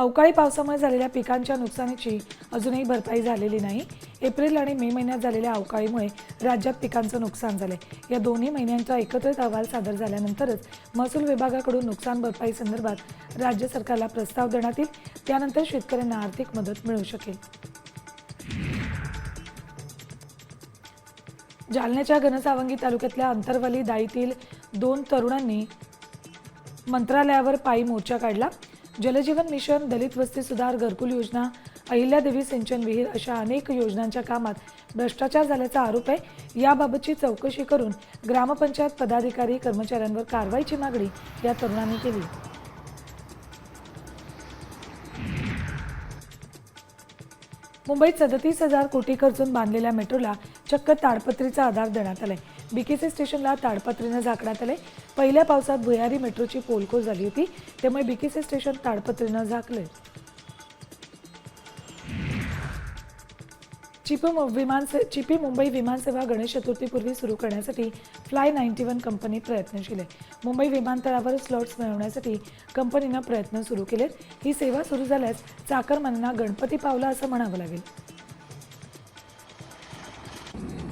अवकाळी पावसामुळे झालेल्या पिकांच्या नुकसानीची अजूनही भरपाई झालेली नाही. एप्रिल आणि मे महिन्यात झालेल्या अवकाळीमुळे राज्यात पिकांचं नुकसान झालंय. या दोन्ही महिन्यांचा एकत्रित अहवाल सादर झाल्यानंतरच महसूल विभागाकडून नुकसान भरपाई संदर्भात राज्य सरकारला प्रस्ताव देण्यात येईल. त्यानंतर शेतकऱ्यांना आर्थिक मदत मिळू शकेल. जालन्याच्या घनसावंगी तालुक्यातल्या अंतरवली दाईतील दोन तरुणांनी मंत्रालयावर पायी मोर्चा काढला. जलजीवन मिशन दलित वस्ती सुधार घरकुल योजना अहिल्यादेवी सिंचन विहीर अशा अनेक योजनांच्या कामात भ्रष्टाचार झाल्याचा आरोप आहे. याबाबतची चौकशी करून ग्रामपंचायत पदाधिकारी कर्मचाऱ्यांवर कारवाईची मागणी या तरुणांनी केली. मुंबईत सदतीस हजार कोटी खर्चून बांधलेल्या मेट्रोला चक्क ताडपत्रीचा आधार देण्यात आलाय. बीकेसी स्टेशनला ताडपत्रीनं झाकण्यात आलंय. पहिल्या पावसात भुयारी मेट्रोची पोलखोल झाली होती त्यामुळे बीकेसी स्टेशन ताडपत्रीनं झाकलंय. चिपी मु- विमान से- चिपी मुंबई विमानसेवा गणेश चतुर्थीपूर्वी सुरू करण्यासाठी फ्लाय नाईन्टी वन कंपनी प्रयत्नशील आहे. मुंबई विमानतळावर स्लॉट्स मिळवण्यासाठी कंपनीनं प्रयत्न सुरू केलेत. ही सेवा सुरू झाल्यास चाकरमांना गणपती पावला असं म्हणावं लागेल. Thank you.